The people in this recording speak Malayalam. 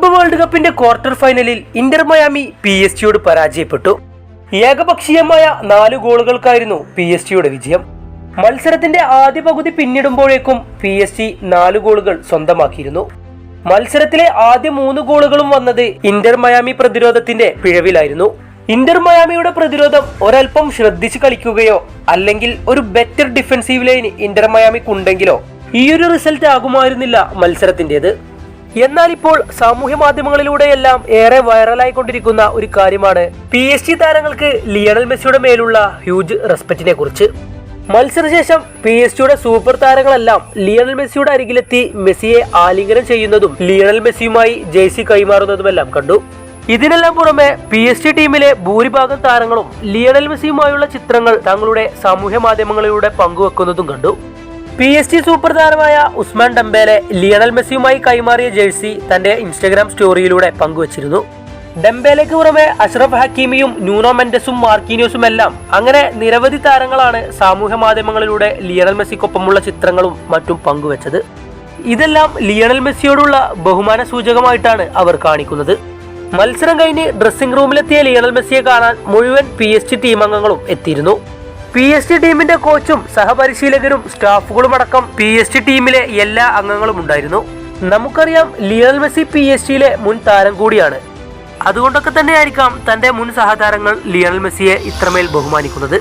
ക്ലബ്ബ് വേൾഡ് കപ്പിന്റെ ക്വാർട്ടർ ഫൈനലിൽ ഇന്റർ മയാമി പി എസ് ജിയോട് പരാജയപ്പെട്ടു. ഏകപക്ഷീയമായ നാല് ഗോളുകൾക്കായിരുന്നു പി എസ് ജിയുടെ വിജയം. മത്സരത്തിന്റെ ആദ്യ പകുതി പിന്നിടുമ്പോഴേക്കും പി എസ് ജി നാല് ഗോളുകൾ സ്വന്തമാക്കിയിരുന്നു. മത്സരത്തിലെ ആദ്യ മൂന്ന് ഗോളുകളും വന്നത് ഇന്റർ മയാമി പ്രതിരോധത്തിന്റെ പിഴവിലായിരുന്നു. ഇന്റർ മയാമിയുടെ പ്രതിരോധം ഒരൽപ്പം ശ്രദ്ധിച്ച് കളിക്കുകയോ അല്ലെങ്കിൽ ഒരു ബെറ്റർ ഡിഫൻസീവ് ലൈൻ ഇന്റർ മയാമിക്കുണ്ടെങ്കിലോ ഈയൊരു റിസൾട്ട് ആകുമായിരുന്നില്ല മത്സരത്തിന്റേത് എന്നാൽ ഇപ്പോൾ സാമൂഹ്യ മാധ്യമങ്ങളിലൂടെയെല്ലാം ഏറെ വൈറലായിക്കൊണ്ടിരിക്കുന്ന ഒരു കാര്യമാണ്. പി എസ് ജി താരങ്ങൾക്ക് ലിയണൽ മെസ്സിയുടെ മേലുള്ള ഹ്യൂജ് റെസ്പെക്റ്റിനെ കുറിച്ച്. മത്സരശേഷം പി എസ് ജിയുടെ സൂപ്പർ താരങ്ങളെല്ലാം ലിയണൽ മെസ്സിയുടെ അരികിലെത്തി മെസ്സിയെ ആലിംഗനം ചെയ്യുന്നതും ലിയണൽ മെസ്സിയുമായി ജേഴ്സി കൈമാറുന്നതുമെല്ലാം കണ്ടു. ഇതിനെല്ലാം പുറമെ പി എസ് ജി ടീമിലെ ഭൂരിഭാഗം താരങ്ങളും ലിയണൽ മെസ്സിയുമായുള്ള ചിത്രങ്ങൾ തങ്ങളുടെ സാമൂഹ്യ മാധ്യമങ്ങളിലൂടെ പങ്കുവെക്കുന്നതും കണ്ടു. പി എസ് ടി സൂപ്പർ താരമായ ഉസ്മാൻ ഡംബേലെ ലിയണൽ മെസ്സിയുമായി കൈമാറിയ ജേഴ്സി തന്റെ ഇൻസ്റ്റഗ്രാം സ്റ്റോറിയിലൂടെ പങ്കുവച്ചിരുന്നു. ഡംബേലയ്ക്ക് പുറമെ അഷ്റഫ് ഹക്കീമിയും ന്യൂനോ മെൻഡസും മാർക്കീനിയോസും എല്ലാം അങ്ങനെ നിരവധി താരങ്ങളാണ് സാമൂഹ്യ മാധ്യമങ്ങളിലൂടെ ലിയണൽ മെസ്സിക്കൊപ്പമുള്ള ചിത്രങ്ങളും മറ്റും പങ്കുവച്ചത്. ഇതെല്ലാം ലിയണൽ മെസ്സിയോടുള്ള ബഹുമാന സൂചകമായിട്ടാണ് അവർ കാണിക്കുന്നത്. മത്സരം കഴിഞ്ഞ് ഡ്രസ്സിംഗ് റൂമിലെത്തിയ ലിയണൽ മെസ്സിയെ കാണാൻ മുഴുവൻ പി എസ് ടി ടീം അംഗങ്ങളും എത്തിയിരുന്നു. പി എസ് ജി ടീമിന്റെ കോച്ചും സഹപരിശീലകരും സ്റ്റാഫുകളും അടക്കം പി എസ് ജി ടീമിലെ എല്ലാ അംഗങ്ങളും ഉണ്ടായിരുന്നു. നമുക്കറിയാം ലിയൽ മെസ്സി പി എസ് ജിയിലെ മുൻ താരം കൂടിയാണ്. അതുകൊണ്ടൊക്കെ തന്നെയായിരിക്കാം തന്റെ മുൻ സഹതാരങ്ങൾ ലിയണൽ മെസ്സിയെ ഇത്രമേൽ ബഹുമാനിക്കുന്നത്.